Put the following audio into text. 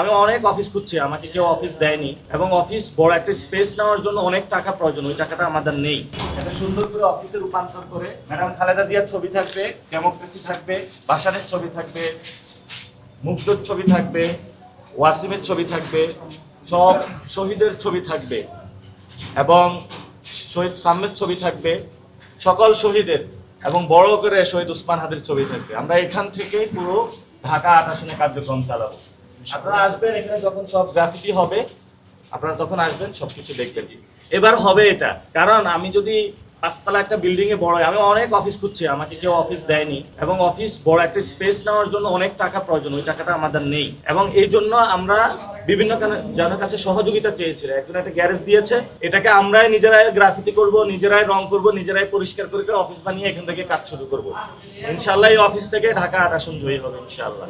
আমি অনেক অফিস খুঁজছি, আমাকে কেউ অফিস দেয়নি। এবং অফিস বড় একটা স্পেস নেওয়ার জন্য অনেক টাকা প্রয়োজন, ওই টাকাটা আমাদের নেই। একটা সুন্দর করে অফিসে রূপান্তর করে ম্যাডাম খালেদা জিয়ার ছবি থাকবে ডেমোক্রেসি থাকবে, বাসানের ছবি থাকবে, মুগ্ধর ছবি থাকবে, ওয়াসিমের ছবি থাকবে, সব শহীদের ছবি থাকবে। এবং শহীদ সাম্যের ছবি থাকবে, সকল শহীদের এবং বড় করে শহীদ উসমান হাদের ছবি থাকবে। আমরা এখান থেকে পুরো ঢাকা আট আসনে কার্যক্রম চালাবো। আপনারা আসবেন, এখানে যখন সব গ্রাফিতি হবে, আপনারা তখন আসবেন, সবকিছু দেখবেন। এবার হবে এটা। কারণ আমি যদি পাঁচতলা একটা বিল্ডিং এ বড় আমি অনেক অফিস খুঁজছি, আমাকে কেউ অফিস দেয়নি। এবং অফিস বড় একটা স্পেস নেওয়ার জন্য অনেক টাকা প্রয়োজন, ওই টাকাটা আমাদের নেই। এবং এই জন্য আমরা বিভিন্ন জনের কাছে সহযোগিতা চেয়েছিল একজন একটা গ্যারেজ দিয়েছে, এটাকে আমরাই নিজেরাই গ্রাফিতি করব, নিজেরাই রং করব, নিজেরাই পরিষ্কার করে অফিস বানিয়ে এখান থেকে কাজ শুরু করব। ইনশাল্লাহ এই অফিস থেকে ঢাকা আট জয়ী হবে ইনশাল্লাহ।